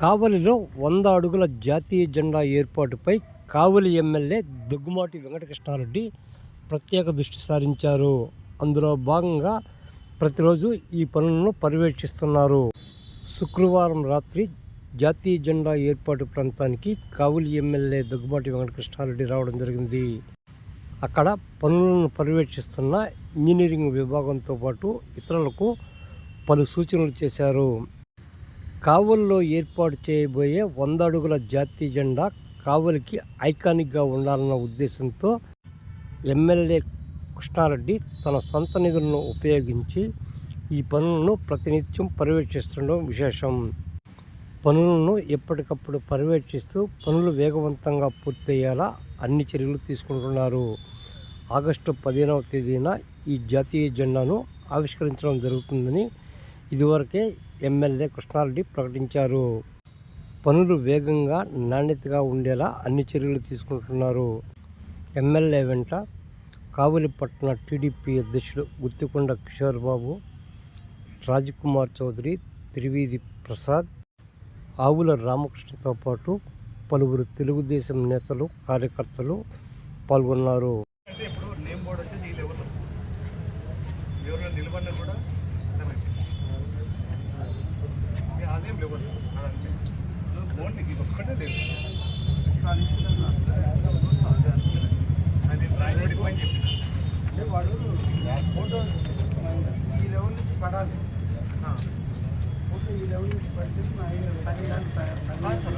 కావలిలో వంద అడుగుల జాతీయ జెండా ఏర్పాటుపై కావలి ఎమ్మెల్యే దగ్గుమాటి వెంకటకృష్ణారెడ్డి ప్రత్యేక దృష్టి సారించారు. అందులో భాగంగా ప్రతిరోజు ఈ పనులను పర్యవేక్షిస్తున్నారు. శుక్రవారం రాత్రి జాతీయ జెండా ఏర్పాటు ప్రాంతానికి కావలి ఎమ్మెల్యే దగ్గుమాటి వెంకటకృష్ణారెడ్డి రావడం జరిగింది. అక్కడ పనులను పర్యవేక్షిస్తున్న ఇంజనీరింగ్ విభాగంతో పాటు ఇతరులకు పలు సూచనలు చేశారు. కావలిలో ఏర్పాటు చేయబోయే వంద అడుగుల జాతీయ జెండా కావలికి ఐకానిక్గా ఉండాలన్న ఉద్దేశంతో ఎమ్మెల్యే కృష్ణారెడ్డి తన సొంత నిధులను ఉపయోగించి ఈ పనులను ప్రతినిత్యం పర్యవేక్షిస్తుండడం విశేషం. పనులను ఎప్పటికప్పుడు పర్యవేక్షిస్తూ పనులు వేగవంతంగా పూర్తయ్యేలా అన్ని చర్యలు తీసుకుంటున్నారు. ఆగస్టు పదిహేనవ తేదీన ఈ జాతీయ జెండాను ఆవిష్కరించడం జరుగుతుందని ఇదివరకే ఎమ్మెల్యే కృష్ణారెడ్డి ప్రకటించారు. పనులు వేగంగా నాణ్యతగా ఉండేలా అన్ని చర్యలు తీసుకుంటున్నారు. ఎమ్మెల్యే వెంట కావలిపట్న టీడీపీ అధ్యక్షుడు గుత్తికొండ కిషోర్ బాబు రాజ్కుమార్ చౌదరి త్రివేది ప్రసాద్ ఆవుల రామకృష్ణతో పాటు పలువురు తెలుగుదేశం నేతలు కార్యకర్తలు పాల్గొన్నారు. నిలబడిన కూడా అర్థమైంది అదేం లెవెల్ అదంతే బోర్డు నీకు ఇది ఒక్కటే లేదు అది రాయబడి పని చెప్పిన వాడు ఫోటో ఈ లెవెల్ నుంచి పడాలి ఆ. ఫోటో ఈ లెవెల్ నుంచి పడితే సరిగాని కాదు సార్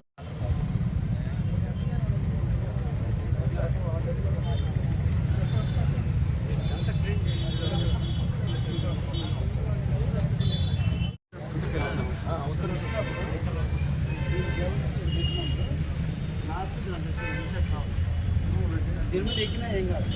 మీద ఎక్కినా ఏం కాదు